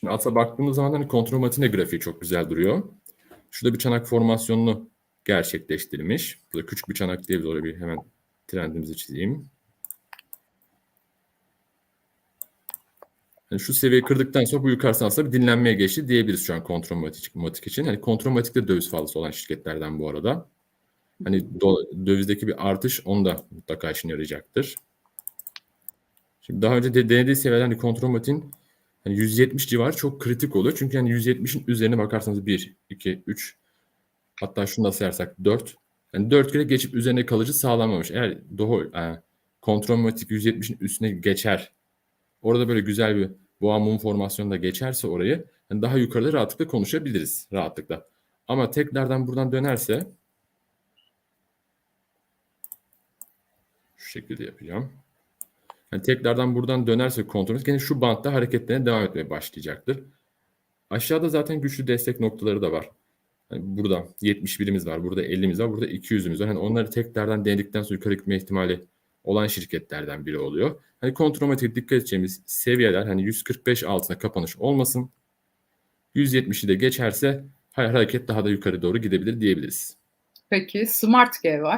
Şimdi alta baktığımız zaman hani kontrol matine grafiği çok güzel duruyor. Şurada bir çanak formasyonunu gerçekleştirmiş. Burada küçük bir çanak diye biz oraya bir hemen trendimizi çizeyim. Yani şu seviyeyi kırdıktan sonra bu yukarısına aslında bir dinlenmeye geçti diyebiliriz şu an kontrol matik, matik için. Hani kontrol matikte döviz fazlası olan şirketlerden bu arada. Hani do- dövizdeki bir artış onu da mutlaka işine yarayacaktır. Şimdi daha önce de denediği seviyeler hani kontrol hani 170 civarı çok kritik oluyor. Çünkü hani 170'in üzerine bakarsanız 1, 2, 3 hatta şunu da sayarsak 4. Yani 4 kere geçip üzerine kalıcı sağlanmamış. Eğer doğru e, kontrol matik 170'in üstüne geçer. Orada böyle güzel bir boğa mum formasyonunda geçerse orayı yani daha yukarıda rahatlıkla konuşabiliriz rahatlıkla. Ama tekrardan buradan dönerse şu şekilde yapacağım. Yani tekrardan buradan dönerse kontrolümüz gene şu bantta hareketlerine devam etmeye başlayacaktır. Aşağıda zaten güçlü destek noktaları da var. Yani burada 71'imiz var, burada 50'miz var, burada 200'ümüz var. Hani onları tekrardan denedikten sonra yukarı gitme ihtimali olan şirketlerden biri oluyor. Hani kontromatik dikkat edeceğimiz seviyeler hani 145 altına kapanış olmasın. 170'i de geçerse hareket daha da yukarı doğru gidebilir diyebiliriz. Peki Smart G var.